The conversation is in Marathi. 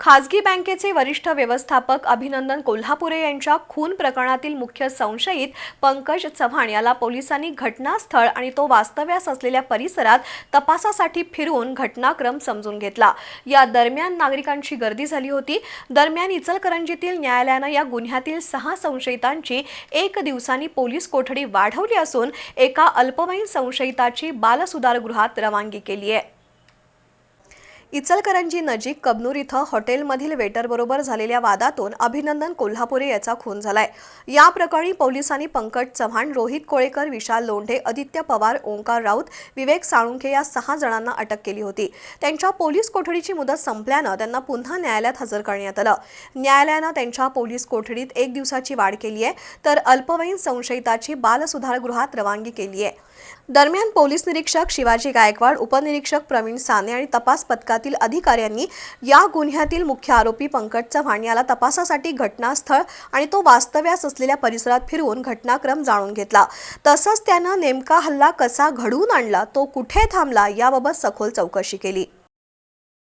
खासगी बँकेचे वरिष्ठ व्यवस्थापक अभिनंदन कोल्हापुरे यांच्या खून प्रकरणातील मुख्य संशयित पंकज चव्हाण याला पोलिसांनी घटनास्थळ आणि तो वास्तव्यास असलेल्या परिसरात तपासासाठी फिरवून घटनाक्रम समजून घेतला. या दरम्यान नागरिकांची गर्दी झाली होती. दरम्यान इचलकरंजीतील न्यायालयानं या गुन्ह्यातील सहा संशयितांची एक दिवसांनी पोलीस कोठडी वाढवली असून एका अल्पवयीन संशयिताची बालसुधारगृहात रवानगी केली आहे. इचलकरंजी नजीक कबनूर इथं हॉटेलमधील वेटरबरोबर झालेल्या वादातून अभिनंदन कोल्हापुरे याचा खून झालाय. या प्रकरणी पोलिसांनी पंकज चव्हाण रोहित कोळेकर विशाल लोंढे आदित्य पवार ओंकार राऊत विवेक साळुंखे या सहा जणांना अटक केली होती. त्यांच्या पोलीस कोठडीची मुदत संपल्यानं त्यांना पुन्हा न्यायालयात हजर करण्यात आलं. न्यायालयानं त्यांच्या पोलीस कोठडीत एक दिवसाची वाढ केली आहे तर अल्पवयीन संशयिताची बालसुधारगृहात रवानगी केली आहे दरम्यान पोलीस निरीक्षक शिवाजी गायकवाड उपनिरीक्षक प्रवीण साने आणि तपास विभागातील अधिकाऱ्यांनी या गुन्ह्यातील मुख्य आरोपी पंकज चव्हाण याला तपासासाठी घटनास्थळ आणि तो वास्तव्यास असलेल्या परिसरात फिरवून घटनाक्रम जाणून घेतला. तसंच त्यानं नेमका हल्ला कसा घडवून आणला तो कुठे थांबला याबाबत सखोल चौकशी केली.